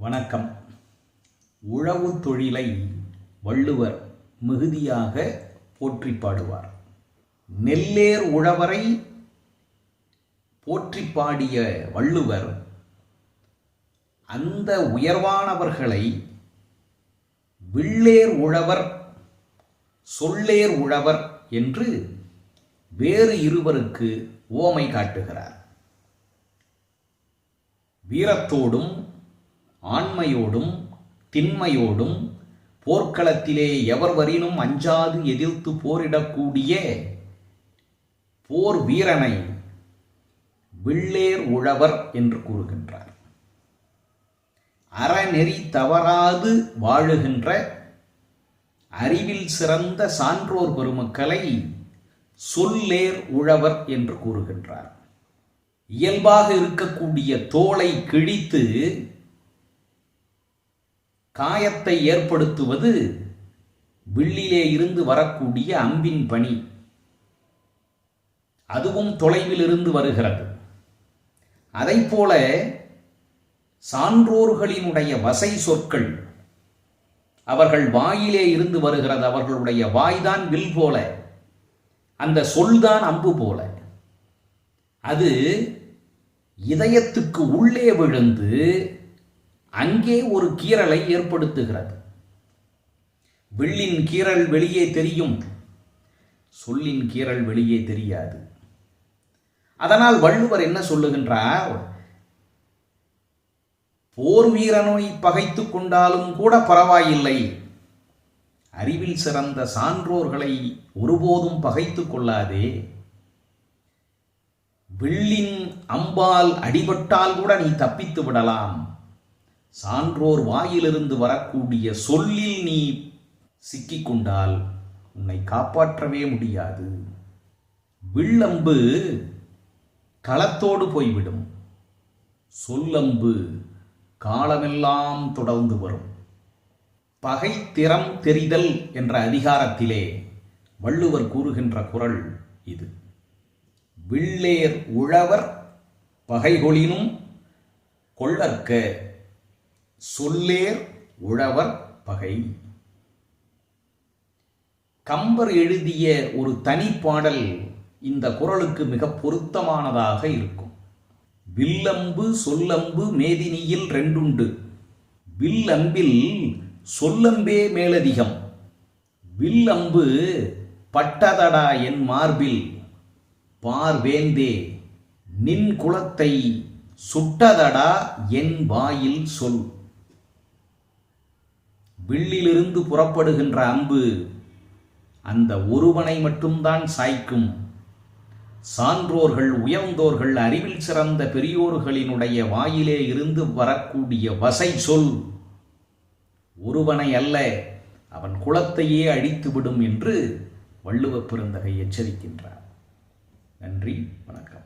வணக்கம். உழவு தொழிலை வள்ளுவர் மிகுதியாக போற்றி பாடுவார். நெல்லேர் உழவரை போற்றி பாடிய வள்ளுவர் அந்த உயர்வானவர்களை வில்லேர் உழவர் சொல்லேர் உழவர் என்று வேறு இருவருக்கு ஓமை காட்டுகிறார். வீரத்தோடும் ஆண்மையோடும் திண்மையோடும் போர்க்களத்திலே எவர் வரினும் அஞ்சாது எதிர்த்து போரிடக்கூடிய போர் வீரனை வில்லேர் உழவர் என்று கூறுகின்றார். அறநெறி தவறாது வாழுகின்ற அறிவில் சிறந்த சான்றோர் பெருமக்களை சொல்லேர் உழவர் என்று கூறுகின்றார். இயல்பாக இருக்கக்கூடிய தோலை கிழித்து காயத்தை ஏற்படுத்துவது வில்லிலே இருந்து வரக்கூடிய அம்பின் பணி. அதுவும் தொலைவில் இருந்து வருகிறது. அதைப்போல சான்றோர்களினுடைய வசை சொற்கள் அவர்கள் வாயிலே இருந்து வருகிறது. அவர்களுடைய வாய்தான் வில் போல அந்த சொல்தான் அம்பு போல. அது இதயத்துக்கு உள்ளே விழுந்து அங்கே ஒரு கீறலை ஏற்படுத்துகிறது. வில்லின் கீறல் வெளியே தெரியும். சொல்லின் கீறல் வெளியே தெரியாது. அதனால் வள்ளுவர் என்ன சொல்லுகின்றார்? போர் வீரனை பகைத்து கொண்டாலும் கூட பரவாயில்லை. அறிவில் சிறந்த சான்றோர்களை ஒருபோதும் பகைத்து கொள்ளாதே. வில்லின் அம்பால் அடிபட்டால் கூட நீ தப்பித்து விடலாம். சான்றோர் வாயிலிருந்து வரக்கூடிய சொல்லில் நீ சிக்கிக்கொண்டால் உன்னை காப்பாற்றவே முடியாது. வில்லம்பு களத்தோடு போய்விடும். சொல்லம்பு காலமெல்லாம் தொடர்ந்து வரும். பகை திறம் தெரிதல் என்ற அதிகாரத்திலே வள்ளுவர் கூறுகின்ற குரல் இது. வில்லேர் உழவர் பகைகொளினும் கொள்ளற்க சொல்லேர் உழவர் பகை. கம்பர் எழுதிய ஒரு தனிப்பாடல் இந்த குரலுக்கு மிக பொருத்தமானதாக இருக்கும். வில்லம்பு சொல்லம்பு மேதினியில் ரெண்டுண்டு. வில்லம்பில் சொல்லம்பே மேலதிகம். வில்லம்பு பட்டதடா என் மார்பில். பார்வேந்தே நின் குலத்தை சுட்டதடா என் வாயில் சொல். வில்லிலிருந்து புறப்படுகின்ற அம்பு அந்த ஒருவனை மட்டும்தான் சாய்க்கும். சான்றோர்கள் உயர்ந்தோர்கள் அறிவில் சிறந்த பெரியோர்களினுடைய வாயிலே இருந்து வரக்கூடிய வசை சொல் ஒருவனை அல்ல அவன் குலத்தையே அழித்துவிடும் என்று வள்ளுவ பெருந்தகை எச்சரிக்கின்றார். நன்றி வணக்கம்.